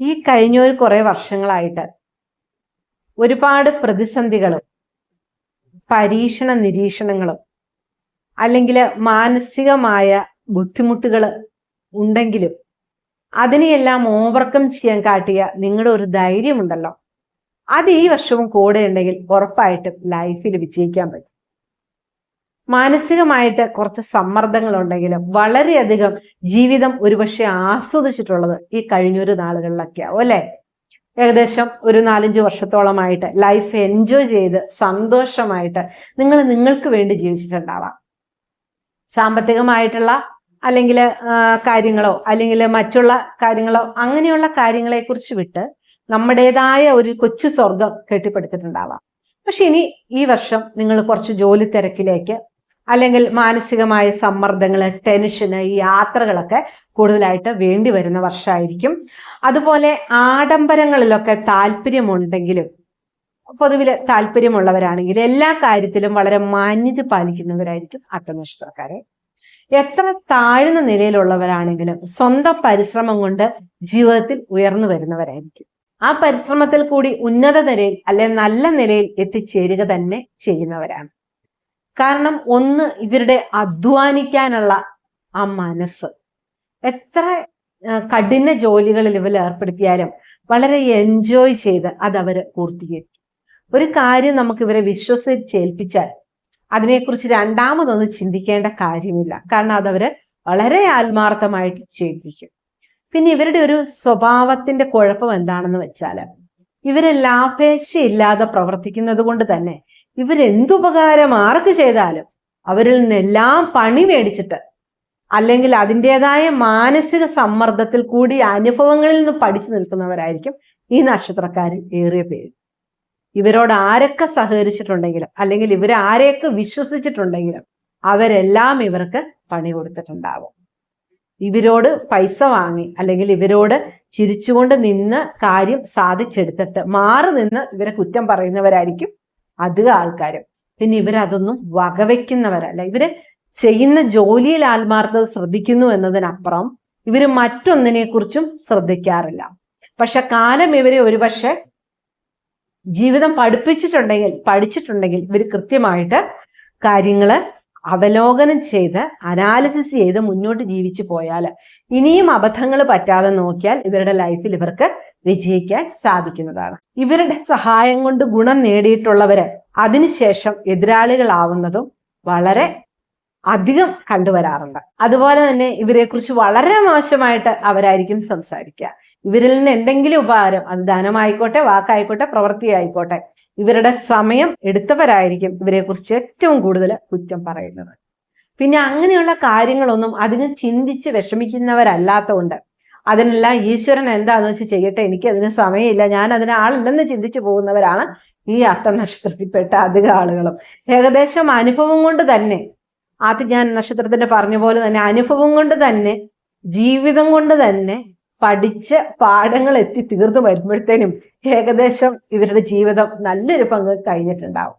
ഈ കഴിഞ്ഞ ഒരു കുറെ വർഷങ്ങളായിട്ട് ഒരുപാട് പ്രതിസന്ധികളും പരീക്ഷണ നിരീക്ഷണങ്ങളും അല്ലെങ്കിൽ മാനസികമായ ബുദ്ധിമുട്ടുകൾ ഉണ്ടെങ്കിലും അതിനെയെല്ലാം ഓവർകം ചെയ്യാൻ കാട്ടിയ നിങ്ങളുടെ ഒരു ധൈര്യമുണ്ടല്ലോ. അത് ഈ വർഷവും കൂടെ ഉണ്ടെങ്കിൽ ഉറപ്പായിട്ടും ലൈഫിൽ വിജയിക്കാൻ പറ്റും. മാനസികമായിട്ട് കുറച്ച് സമ്മർദ്ദങ്ങൾ ഉണ്ടെങ്കിലും വളരെയധികം ജീവിതം ഒരുപക്ഷെ ആസ്വദിച്ചിട്ടുള്ളത് ഈ കഴിഞ്ഞൊരു നാളുകളിലൊക്കെ ആവും അല്ലെ? ഏകദേശം ഒരു നാലഞ്ച് വർഷത്തോളമായിട്ട് ലൈഫ് എൻജോയ് ചെയ്ത് സന്തോഷമായിട്ട് നിങ്ങൾ നിങ്ങൾക്ക് വേണ്ടി ജീവിച്ചിട്ടുണ്ടാവാം. സാമ്പത്തികമായിട്ടുള്ള അല്ലെങ്കിൽ കാര്യങ്ങളോ അല്ലെങ്കിൽ മറ്റുള്ള കാര്യങ്ങളോ അങ്ങനെയുള്ള കാര്യങ്ങളെക്കുറിച്ച് വിട്ട് നമ്മുടേതായ ഒരു കൊച്ചു സ്വർഗം കെട്ടിപ്പടുത്തിട്ടുണ്ടാവാം. പക്ഷെ ഇനി ഈ വർഷം നിങ്ങൾ കുറച്ച് ജോലി തിരക്കിലേക്ക് അല്ലെങ്കിൽ മാനസികമായ സമ്മർദ്ദങ്ങൾ ടെൻഷന് യാത്രകളൊക്കെ കൂടുതലായിട്ട് വേണ്ടി വരുന്ന വർഷമായിരിക്കും അതുപോലെ ആഡംബരങ്ങളിലൊക്കെ താല്പര്യമുണ്ടെങ്കിലും പൊതുവിൽ താല്പര്യമുള്ളവരാണെങ്കിൽ എല്ലാ കാര്യത്തിലും വളരെ മാന്യത പാലിക്കുന്നവരായിരിക്കും അത്തനക്ഷത്രക്കാരെ എത്ര താഴ്ന്ന നിലയിലുള്ളവരാണെങ്കിലും സ്വന്തം പരിശ്രമം കൊണ്ട് ജീവിതത്തിൽ ഉയർന്നു വരുന്നവരായിരിക്കും. ആ പരിശ്രമത്തിൽ കൂടി ഉന്നത നിലയിൽ അല്ലെ നല്ല നിലയിൽ എത്തിച്ചേരുക തന്നെ ചെയ്യുന്നവരാണ്. കാരണം ഒന്ന് ഇവരുടെ അധ്വാനിക്കാനുള്ള ആ മനസ്സ്. എത്ര കഠിന ജോലികളിൽ ഇവർ ഏർപ്പെടുത്തിയാലും വളരെ എൻജോയ് ചെയ്ത് അത് അവർ പൂർത്തീകരിക്കും. ഒരു കാര്യം നമുക്ക് ഇവരെ വിശ്വസിച്ചേൽപ്പിച്ചാൽ അതിനെക്കുറിച്ച് രണ്ടാമതൊന്നും ചിന്തിക്കേണ്ട കാര്യമില്ല. കാരണം അതവര് വളരെ ആത്മാർത്ഥമായിട്ട് ചെയ്യിപ്പിക്കും. പിന്നെ ഇവരുടെ ഒരു സ്വഭാവത്തിന്റെ കുഴപ്പം എന്താണെന്ന് വെച്ചാൽ ഇവരെ ലാഭേച്ഛയില്ലാതെ പ്രവർത്തിക്കുന്നത് കൊണ്ട് തന്നെ ഇവരെന്തുപകാരം ആർക്ക് ചെയ്താലും അവരിൽ നിന്നെല്ലാം പണി മേടിച്ചിട്ട് അല്ലെങ്കിൽ അതിന്റെതായ മാനസിക സമ്മർദ്ദത്തിൽ കൂടി അനുഭവങ്ങളിൽ നിന്ന് പഠിച്ചു നിൽക്കുന്നവരായിരിക്കും ഈ നക്ഷത്രക്കാരിൽ ഏറിയ പേര്. ഇവരോട് ആരൊക്കെ സഹകരിച്ചിട്ടുണ്ടെങ്കിലും അല്ലെങ്കിൽ ഇവരെ ആരെയൊക്കെ വിശ്വസിച്ചിട്ടുണ്ടെങ്കിലും അവരെല്ലാം ഇവർക്ക് പണി കൊടുത്തിട്ടുണ്ടാവും. ഇവരോട് പൈസ വാങ്ങി അല്ലെങ്കിൽ ഇവരോട് ചിരിച്ചുകൊണ്ട് നിന്ന് കാര്യം സാധിച്ചെടുത്തിട്ട് മാറി നിന്ന് ഇവരെ കുറ്റം പറയുന്നവരായിരിക്കും അധികം ആൾക്കാരും. പിന്നെ ഇവരതൊന്നും വകവെക്കുന്നവരല്ല. ഇവർ ചെയ്യുന്ന ജോലിയിൽ ആത്മാർത്ഥത ശ്രദ്ധിക്കുന്നു എന്നതിനപ്പുറം ഇവർ മറ്റൊന്നിനെ കുറിച്ചും ശ്രദ്ധിക്കാറില്ല. പക്ഷെ കാലം ഇവരെ ഒരുപക്ഷെ ജീവിതം പഠിപ്പിച്ചിട്ടുണ്ടെങ്കിൽ പഠിച്ചിട്ടുണ്ടെങ്കിൽ ഇവർ കൃത്യമായിട്ട് കാര്യങ്ങൾ അവലോകനം ചെയ്ത് അനാലിസിസ് ചെയ്ത് മുന്നോട്ട് ജീവിച്ചു പോയാൽ ഇനിയും അബദ്ധങ്ങൾ പറ്റാതെ നോക്കിയാൽ ഇവരുടെ ലൈഫിൽ ഇവർക്ക് വിജയിക്കാൻ സാധിക്കുന്നതാണ്. ഇവരുടെ സഹായം കൊണ്ട് ഗുണം നേടിയിട്ടുള്ളവര് അതിനുശേഷം എതിരാളികളാവുന്നതും വളരെ അധികം കണ്ടുവരാറുണ്ട്. അതുപോലെ തന്നെ ഇവരെ കുറിച്ച് വളരെ മോശമായിട്ട് അവരായിരിക്കും സംസാരിക്കുക. ഇവരിൽ നിന്ന് എന്തെങ്കിലും ഉപകാരം അത് ധനമായിക്കോട്ടെ വാക്കായിക്കോട്ടെ പ്രവൃത്തിയായിക്കോട്ടെ ഇവരുടെ സമയം എടുത്തവരായിരിക്കും ഇവരെ കുറിച്ച് ഏറ്റവും കൂടുതൽ കുറ്റം പറയുന്നത്. പിന്നെ അങ്ങനെയുള്ള കാര്യങ്ങളൊന്നും അധികം ചിന്തിച്ച് വിഷമിക്കുന്നവരല്ലാത്തതുകൊണ്ട് അതിനെല്ലാം ഈശ്വരൻ എന്താന്ന് വെച്ച് ചെയ്യട്ടെ? എനിക്ക് അതിന് സമയമില്ല. ഞാൻ അതിന് ആളില്ലെന്ന് ചിന്തിച്ചു പോകുന്നവരാണ് ഈ അത്ത നക്ഷത്രത്തിൽപ്പെട്ട അധിക ആളുകളും. ഏകദേശം അനുഭവം കൊണ്ട് തന്നെ ആദ്യം ഞാൻ നക്ഷത്രത്തിന്റെ പറഞ്ഞ പോലെ തന്നെ അനുഭവം കൊണ്ട് തന്നെ ജീവിതം കൊണ്ട് തന്നെ പഠിച്ച പാഠങ്ങൾ എത്തി തീർന്നു വരുമ്പോഴത്തേനും ഏകദേശം ഇവരുടെ ജീവിതം നല്ലൊരു പങ്ക് കഴിഞ്ഞിട്ടുണ്ടാവും.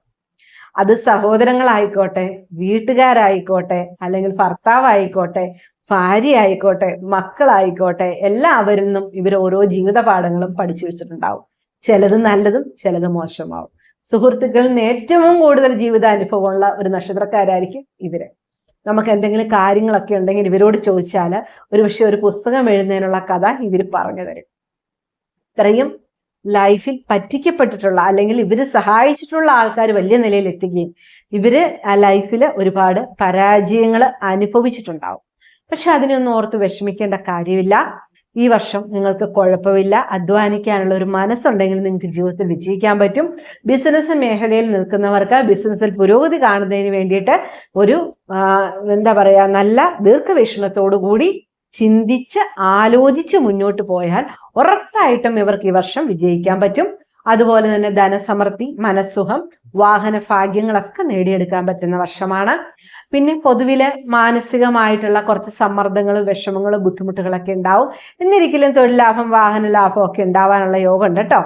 അത് സഹോദരങ്ങളായിക്കോട്ടെ വീട്ടുകാരായിക്കോട്ടെ അല്ലെങ്കിൽ ഭർത്താവായിക്കോട്ടെ ഭാര്യ ആയിക്കോട്ടെ മക്കളായിക്കോട്ടെ എല്ലാവരിൽ നിന്നും ഇവർ ഓരോ ജീവിത പാഠങ്ങളും പഠിച്ചു വെച്ചിട്ടുണ്ടാവും. ചിലത് നല്ലതും ചിലത് മോശമാവും. സുഹൃത്തുക്കളിൽ നിന്ന് ഏറ്റവും കൂടുതൽ ജീവിതാനുഭവമുള്ള ഒരു നക്ഷത്രക്കാരായിരിക്കും ഇവർ. നമുക്ക് എന്തെങ്കിലും കാര്യങ്ങളൊക്കെ ഉണ്ടെങ്കിൽ ഇവരോട് ചോദിച്ചാൽ ഒരു പക്ഷെ ഒരു പുസ്തകം എഴുതുന്നതിനുള്ള കഥ ഇവർ പറഞ്ഞു തരും. ഇത്രയും ലൈഫിൽ പറ്റിക്കപ്പെട്ടിട്ടുള്ള അല്ലെങ്കിൽ ഇവർ സഹായിച്ചിട്ടുള്ള ആൾക്കാർ വലിയ നിലയിൽ എത്തുകയും ഇവർ ലൈഫിൽ ഒരുപാട് പരാജയങ്ങൾ അനുഭവിച്ചിട്ടുണ്ടാവും. പക്ഷെ അതിനൊന്നും ഓർത്ത് വിഷമിക്കേണ്ട കാര്യമില്ല. ഈ വർഷം നിങ്ങൾക്ക് കുഴപ്പമില്ല. അധ്വാനിക്കാനുള്ള ഒരു മനസ്സുണ്ടെങ്കിൽ നിങ്ങൾക്ക് ജീവിതത്തിൽ വിജയിക്കാൻ പറ്റും. ബിസിനസ് മേഖലയിൽ നിൽക്കുന്നവർക്ക് ബിസിനസ്സിൽ പുരോഗതി കാണുന്നതിന് വേണ്ടിയിട്ട് ഒരു എന്താ പറയാ നല്ല ദീർഘവീക്ഷണത്തോടു കൂടി ചിന്തിച്ച് ആലോചിച്ച് മുന്നോട്ട് പോയാൽ ഉറപ്പായിട്ടും ഇവർക്ക് ഈ വർഷം വിജയിക്കാൻ പറ്റും. അതുപോലെ തന്നെ ധനസമൃദ്ധി മനസ്സുഖം വാഹന ഭാഗ്യങ്ങളൊക്കെ നേടിയെടുക്കാൻ പറ്റുന്ന വർഷമാണ്. പിന്നെ പൊതുവിലെ മാനസികമായിട്ടുള്ള കുറച്ച് സമ്മർദ്ദങ്ങളും വിഷമങ്ങളും ബുദ്ധിമുട്ടുകളൊക്കെ ഉണ്ടാവും. എന്നിരിക്കലും തൊഴിൽ ലാഭം വാഹന ലാഭം ഒക്കെ ഉണ്ടാവാനുള്ള യോഗം ഉണ്ട് കേട്ടോ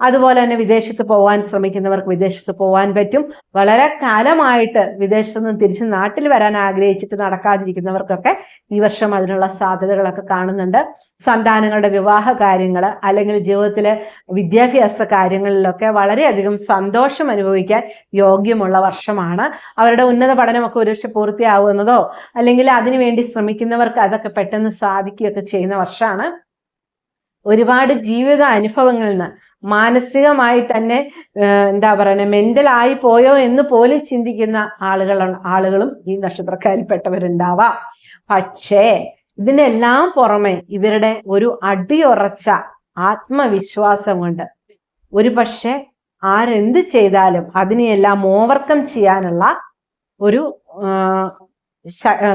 അതുപോലെ തന്നെ വിദേശത്ത് പോകാൻ ശ്രമിക്കുന്നവർക്ക് വിദേശത്ത് പോകാൻ പറ്റും. വളരെ കാലമായിട്ട് വിദേശത്ത് നിന്ന് തിരിച്ച് നാട്ടിൽ വരാൻ ആഗ്രഹിച്ചിട്ട് നടക്കാതിരിക്കുന്നവർക്കൊക്കെ ഈ വർഷം അതിനുള്ള സാധ്യതകളൊക്കെ കാണുന്നുണ്ട്. സന്താനങ്ങളുടെ വിവാഹ കാര്യങ്ങൾ അല്ലെങ്കിൽ ജീവിതത്തിലെ വിദ്യാഭ്യാസ കാര്യങ്ങളിലൊക്കെ വളരെയധികം സന്തോഷം അനുഭവിക്കാൻ യോഗ്യമുള്ള വർഷമാണ്. അവരുടെ ഉന്നത പഠനമൊക്കെ ഒരുപക്ഷെ പൂർത്തിയാവുന്നതോ അല്ലെങ്കിൽ അതിനുവേണ്ടി ശ്രമിക്കുന്നവർക്ക് അതൊക്കെ പെട്ടെന്ന് സാധിക്കുകയൊക്കെ ചെയ്യുന്ന വർഷമാണ്. ഒരുപാട് ജീവിത അനുഭവങ്ങളിൽ നിന്ന് മാനസികമായി തന്നെ എന്താ പറയുക മെന്റലായി പോയോ എന്ന് പോലും ചിന്തിക്കുന്ന ആളുകൾ ആളുകളും ഈ നക്ഷത്രക്കാരിൽപ്പെട്ടവരുണ്ടാവാം. പക്ഷേ ഇതിനെല്ലാം പുറമെ ഇവരുടെ ഒരു അടിയുറച്ച ആത്മവിശ്വാസം കൊണ്ട് ഒരു പക്ഷെ ആരെന്ത് ചെയ്താലും അതിനെയെല്ലാം ഓവർകം ചെയ്യാനുള്ള ഒരു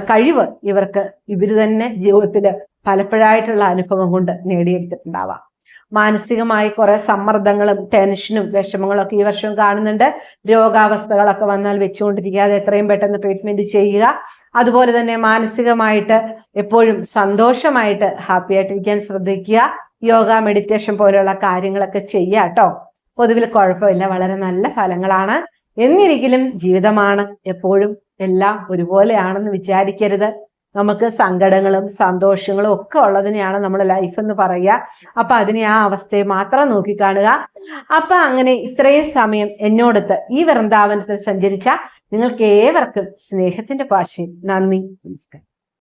കഴിവ് ഇവർക്ക് ഇവർ തന്നെ ജീവിതത്തിൽ പലപ്പോഴായിട്ടുള്ള അനുഭവം കൊണ്ട് നേടിയെടുത്തിട്ടുണ്ടാവാം. മാനസികമായി കുറെ സമ്മർദ്ദങ്ങളും ടെൻഷനും വിഷമങ്ങളും ഒക്കെ ഈ വർഷം കാണുന്നുണ്ട്. രോഗാവസ്ഥകളൊക്കെ വന്നാൽ വെച്ചുകൊണ്ടിരിക്കാതെ എത്രയും പെട്ടെന്ന് ട്രീറ്റ്മെന്റ് ചെയ്യുക. അതുപോലെ തന്നെ മാനസികമായിട്ട് എപ്പോഴും സന്തോഷമായിട്ട് ഹാപ്പി ആയിട്ടിരിക്കാൻ ശ്രദ്ധിക്കുക. യോഗ മെഡിറ്റേഷൻ പോലെയുള്ള കാര്യങ്ങളൊക്കെ ചെയ്യുക കേട്ടോ. പൊതുവിൽ കുഴപ്പമില്ല. വളരെ നല്ല ഫലങ്ങളാണ്. എന്നിരിക്കലും ജീവിതമാണ് എപ്പോഴും എല്ലാം ഒരുപോലെയാണെന്ന് വിചാരിക്കരുത്. നമുക്ക് സങ്കടങ്ങളും സന്തോഷങ്ങളും ഒക്കെ ഉള്ളതിനെയാണ് നമ്മൾ ലൈഫ് എന്ന് പറയുക. അപ്പൊ അതിനെ ആ അവസ്ഥയെ മാത്രം നോക്കിക്കാണുക. അപ്പൊ അങ്ങനെ ഇത്രയും സമയം എന്നോടത്ത് ഈ വൃന്ദാവനത്തിൽ സഞ്ചരിച്ച നിങ്ങൾക്ക് ഏവർക്കും സ്നേഹത്തിന്റെ ഭാഷയും നന്ദി നമസ്കാരം.